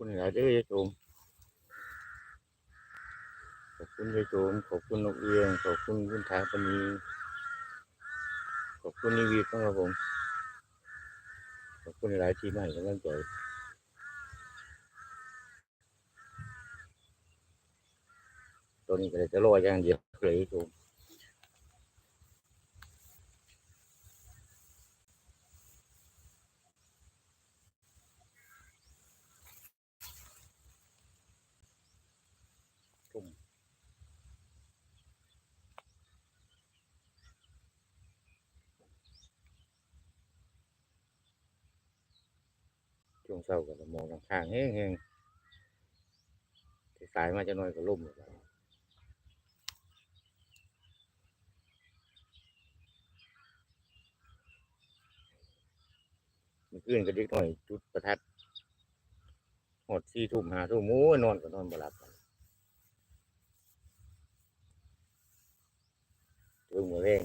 คุณหลายเด้อยายโจมขอบคุณยายโจมขอบคุณนกเอียงขอบคุณคุณทาปณีขอบคุณนิวีครับผมขอบคุณหลายที่มให้กำลังใจตัวนี้ก็เลยจะรออย่างเดียวเลยยายโจมช่ว งเช้าก็จะมองข้างๆแห้งสายมาจะน้อยก็ล่มเลยมันขึ้นก็เด็กหน่อยจุดประทัดหดสี่ทุ่มหาทุ่มโอ้นอนก็นอนบหลับกันเรื่องมือเร่ง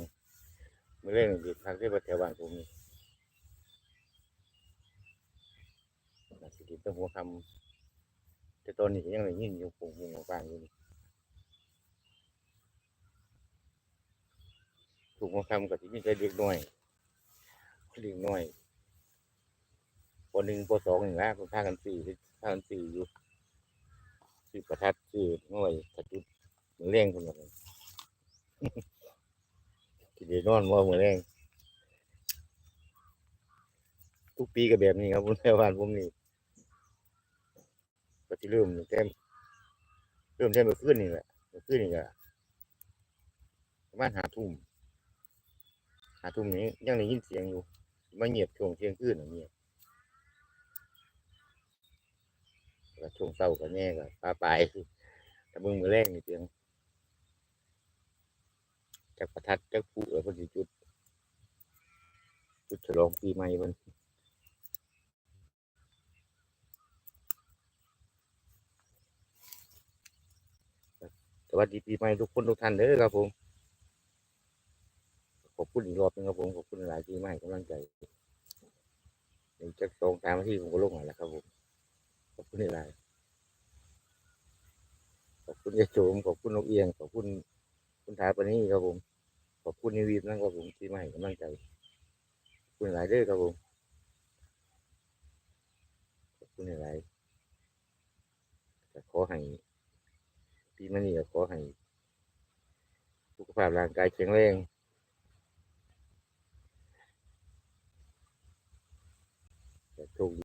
มือเร่งดีพักที่ประเทศบ้านผมนี่ิต้องหัวคำแต่ตอนนี้ยังได้ยินอยู่ปุ่งปุ่งกลางอยู่นี่ถูกหัวคำกับที่มีใจเด็กน้อยเด็กน้อยปหนึ่งปสองนี่นะคนพากันสี่พากันสี่อยู่สี่ประทัดสี่หน่วยกระจุดมือเร่งคนละที่ได้นอนว่ามือแรงทุกปีก็แบบนี้ครับผมแถวบ้านผมนี่ ก็ที่เริ่มแต้มเริ่มแต้มเมื่อคืนนี่แหละเมื่อคืนนี่ก็ประมาณหาทุ่มหาทุ่มนี้ยังได้ยินเสียงอยู่มาเงียบช่วงเที่ยงคืนน่ะเงียบแล้วช่วงเช้าก็แน่ก็ปลาปลายแต่มึงมือแรงนี่เสียงจากประทัดจากผู้เออเพนสิจุดจุดฉลองปีใหม่มัน วัสดีปีใหม่ทุกคนทุกท่านเด้อครับผม ขอบคุณอีกรอบนึงครับผมขอบคุณหลายที่มาให้กำลังใจในจักสองสามทีผมก็ลงมาแล้วครับผม ขอบคุณหลายขอบคุณยายโจมขอบคุณนกเอียงขอบคุณคุณทาปนี้ครับผม ขอบคุณนิวีนั่นครับผมที่มาให้กำลังใจขอบคุณหลายเด้อครับผมขอบคุณหลายก็ขอให้ ปีมานี้ก็ขอให้สุขภาพร่างกายแข็งแรง